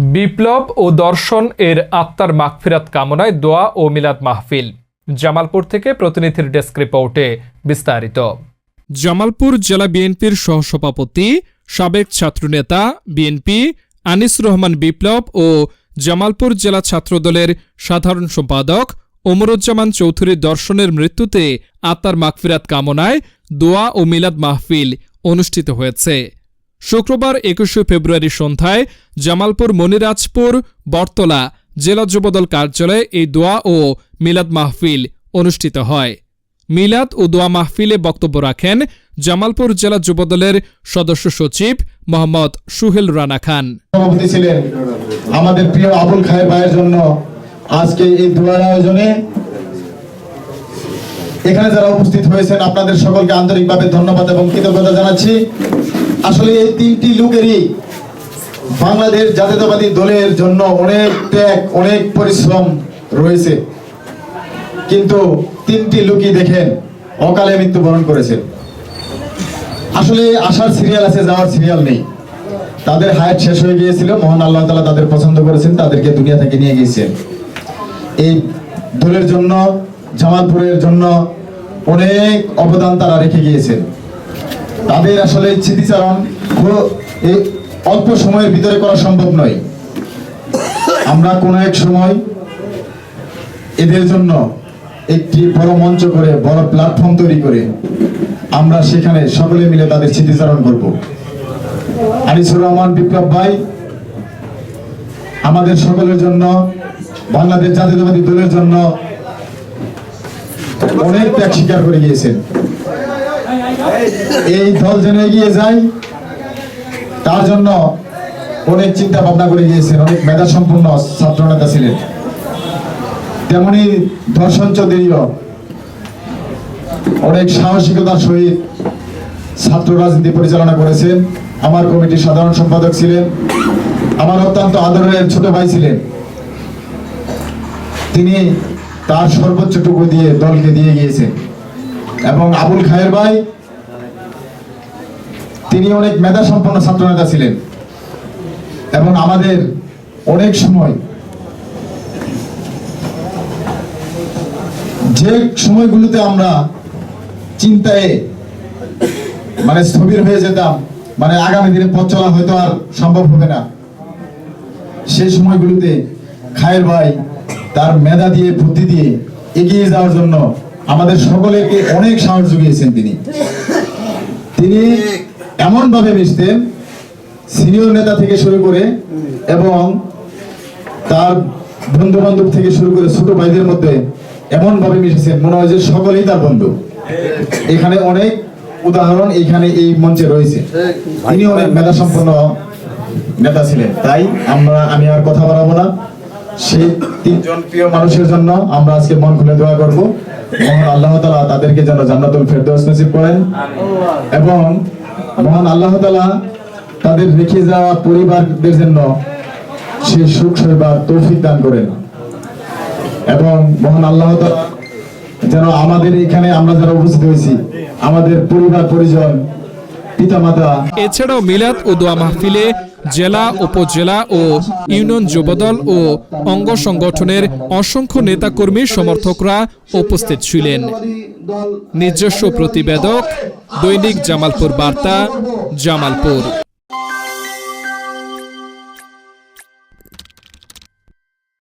বিপ্লব ও দর্শন এর আত্মার মাগফিরাত কামনায় দোয়া ও মিলাদ মাহফিল। জামালপুর থেকে প্রতিনিধির ডেস্ক রিপোর্টে বিস্তারিত। জামালপুর জেলা বিএনপির সহসভাপতি, সাবেক ছাত্রনেতা বিএনপি আনিস রহমান বিপ্লব ও জামালপুর জেলা ছাত্রদলের সাধারণ সম্পাদক ওমরুজ্জামান চৌধুরীর দর্শনের মৃত্যুতে আত্মার মাগফিরাত কামনায় দোয়া ও মিলাদ মাহফিল অনুষ্ঠিত হয়েছে। শুক্রবার একুশে ফেব্রুয়ারি সন্ধ্যায় জামালপুর মনিরাজপুর, বটতলা জেলা যুবদল কার্যালয়ে এই দোয়া ও মিলাদ মাহফিল অনুষ্ঠিত হয়। মিলাদ ও দোয়া মাহফিলে বক্তব্য রাখেন জামালপুর জেলা যুবদলের সদস্য সচিব মোহাম্মদ সুহেল রানা খান। ছিলেন আমাদের প্রিয় আবুল খায়ের ভাইয়ের জন্য আজকে এই দোয়ার আয়োজনে। এখানে যারা উপস্থিত হয়েছেন, আপনাদের সকলকে আন্তরিকভাবে ধন্যবাদ এবং কৃতজ্ঞতা জানাচ্ছি। আসলে এই তিনটি লোকেরই বাংলাদেশ জাতীয়তাবাদী দলের জন্য অনেক ত্যাগ, অনেক পরিশ্রম রয়েছে। কিন্তু তিনটি লোকই দেখেন, অকালে মৃত্যুবরণ করেছেন আসলে আসার সিরিয়াল আছে, যাওয়ার সিরিয়াল নেই। তাদের হায়াত শেষ হয়ে গিয়েছিল, মহান আল্লাহ তালা তাদের পছন্দ করেছেন, তাদেরকে দুনিয়া থেকে নিয়ে গিয়েছেন। এই দলের জন্য, জামালপুরের জন্য অনেক অবদান তারা রেখে গিয়েছেন। তাদের আসলে স্মৃতিচারণ এই অল্প সময়ের ভিতরে করা সম্ভব নয়। আমরা কোনো এক সময় এদের জন্য একটি বড় মঞ্চ করে, বড় প্ল্যাটফর্ম তৈরি করে আমরা সেখানে সকলে মিলে তাদের স্মৃতিচারণ করব। আনিসুর রহমান, বিপ্লব ভাই, আমাদের সকলের জন্য, বাংলাদেশ জাতীয়তাবাদী দলের জন্য অনেক ত্যাগ স্বীকার করে গিয়েছেন। এই দল যেন এগিয়ে যায়, তার জন্য অনেক চিন্তা ভাবনা করে গিয়েছেন, অনেক মেধা সম্পন্ন ছাত্র নেতা ছিলেন। তেমনি দর্শন চৌধুরীও অনেক সাহসিকতার সহিত ছাত্র রাজনীতি পরিচালনা করেছেন। আমার কমিটির সাধারণ সম্পাদক ছিলেন, আমার অত্যন্ত আদরের ছোট ভাই ছিলেন। তিনি তার সর্বোচ্চটুকু দিয়ে দলকে দিয়ে গিয়েছেন। এবং আবুল খায়ের ভাই, তিনি অনেক মেধা সম্পন্ন ছাত্র নেতা ছিলেন। এবং আমাদের অনেক সময় যে সময়গুলোতে আমরা চিন্তায় মানে স্থবির হয়ে যেতাম মানে আগামী দিনে পথ চলা হয়তো আর সম্ভব হবে না সেই সময়গুলোতে খায়ের ভাই তার মেধা দিয়ে, বুদ্ধি দিয়ে এগিয়ে যাওয়ার জন্য আমাদের সকলেকে অনেক সাহস জুগিয়েছেন তিনি। তিনি এমন ভাবে মিশতেন, সিনিয়র নেতা থেকে শুরু করে এবং তার বন্ধু বান্ধব থেকে শুরু করে ছোট ভাইদের মধ্যে এমন ভাবে মিশেছেন, মনে হয় যে সকলেই তার বন্ধু। এখানে অনেক উদাহরণ এখানে এই মঞ্চে রয়েছে। তিনি অনেক মেধা সম্পন্ন নেতা ছিলেন। তাই আমরা, আমি আর কথা বাড়াবো না। সেই তিনজন প্রিয় মানুষের জন্য আমরা আজকে মন খুলে দোয়া করব। মহান আল্লাহ তালা তাদেরকে যেন জান্নাতুল ফেরদৌস নসিব করেন। এবং মহান আল্লাহ তালা তাদের রেখে যাওয়া পরিবারদের জন্য সেই সুখ সৈবার তৌফিক দান করেন। এবং মহান আল্লাহ তালা যেন আমাদের এখানে আমরা যারা উপস্থিত হয়েছি আমাদের পরিবার পরিজন এছাড়াও মিলাদ ও দোয়া মাহফিলে জেলা, উপজেলা ও ইউনিয়ন যুবদল ও অঙ্গ সংগঠনের অসংখ্য নেতাকর্মী সমর্থকরা উপস্থিত ছিলেন। নিজস্ব প্রতিবেদক, দৈনিক জামালপুর বার্তা, জামালপুর।